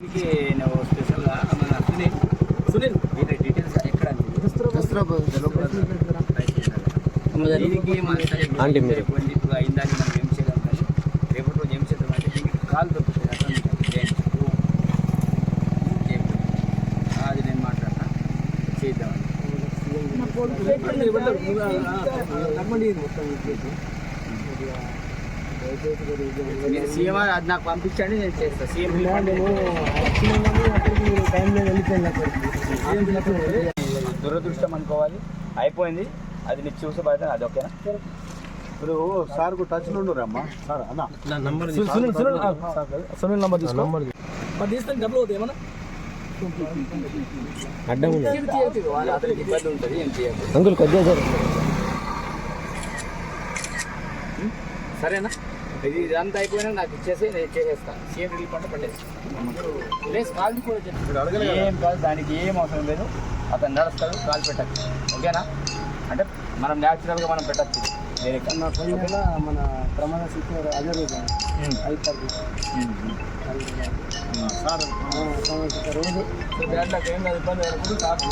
నువ్వు స్పెషల్గా మన సునీల్ సునీల్ డీటెయిల్స్ ఎక్కడ దీనికి మన ఆంటీ మీరు. రేపు అయిందాక మనం ఏం చేద్దాం కానీ రేపటి రోజు ఏం చేద్దాం అంటే దీనికి కాల్ దొరుకుతుంది. అది నేను మాట్లాడతా. చేద్దామని మీరు సీఎం అది నాకు పంపించండి నేను చేస్తాను సీఎం దురదృష్టం అనుకోవాలి. అయిపోయింది. అది నీకు చూసి పడితే అది ఓకేనా? ఇప్పుడు సార్కు టచ్ నుండు రమ్మా సార్ అన్న? సునీల్ సునీల్ సునీల్ నంబర్ తీసుకో. నంబర్ అడ్డం ఉంది. వాళ్ళు అతనికి ఇబ్బంది ఉంటుంది ఏం చేయాలి అంకుల్ కొద్దిగా సార్. సరేనా? ఇది ఇదంతా అయిపోయినా నాకు ఇచ్చేసి నేను చేసేస్తాను సీఎం రిలీఫ్ అంటే పెట్టేస్తాను ప్లేస్ కాల్ కూడా చెప్పు. ఏం కాదు దానికి ఏం అవసరం లేదు. అతను నడుస్తాడు కాల్ పెట్టచ్చు. ఓకేనా? అంటే మనం న్యాచురల్గా మనం పెట్టచ్చు. వేరే. మన ప్రమాణ శిక్షణ అదే రోజు ఐదు తారీఖు సార్ రోజు సో దాంట్లో ఏం కాదు ఇబ్బంది కాదు.